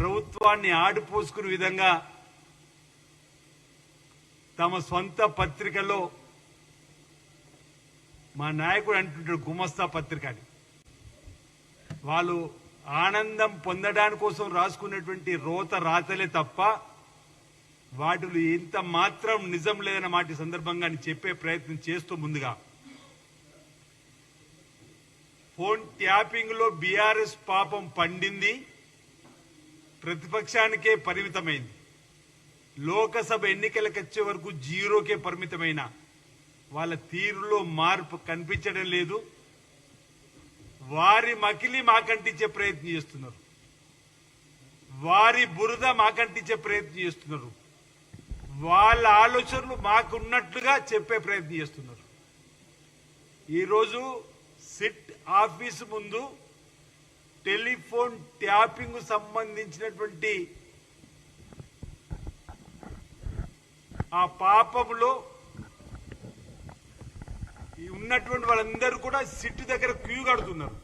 ప్రభుత్వాన్ని ఆడిపోసుకునే విధంగా తమ సొంత పత్రికలో మా నాయకుడు అంటుంటాడు గుమస్తా పత్రిక అని. వాళ్ళు ఆనందం పొందడానికి కోసం రాసుకున్నటువంటి రోత రాతలే తప్ప వాటిలో ఇంత మాత్రం నిజం లేదన్న మాట సందర్భంగా చెప్పే ప్రయత్నం చేస్తూ ముందుగా. ఫోన్ ట్యాపింగ్లో బీఆర్ఎస్ పాపం పండింది. ప్రతిపక్షానికే పరిమితమైంది. లోకసభ ఎన్నికలకు వచ్చే వరకు జీరోకే పరిమితమైన వాళ్ళ తీరులో మార్పు కనిపించడం లేదు. వారి మకిలి మాకంటించే ప్రయత్నం చేస్తున్నారు. వారి బురద మాకంటించే ప్రయత్నం చేస్తున్నారు. వాళ్ళ ఆలోచనలు మాకున్నట్లుగా చెప్పే ప్రయత్నం చేస్తున్నారు. ఈరోజు సిట్ ఆఫీస్ ముందు టెలిఫోన్ ట్యాపింగ్ సంబంధించినటువంటి ఆ పాపంలో ఉన్నటువంటి వాళ్ళందరూ కూడా సిట్ దగ్గర క్యూ కడుతున్నారు.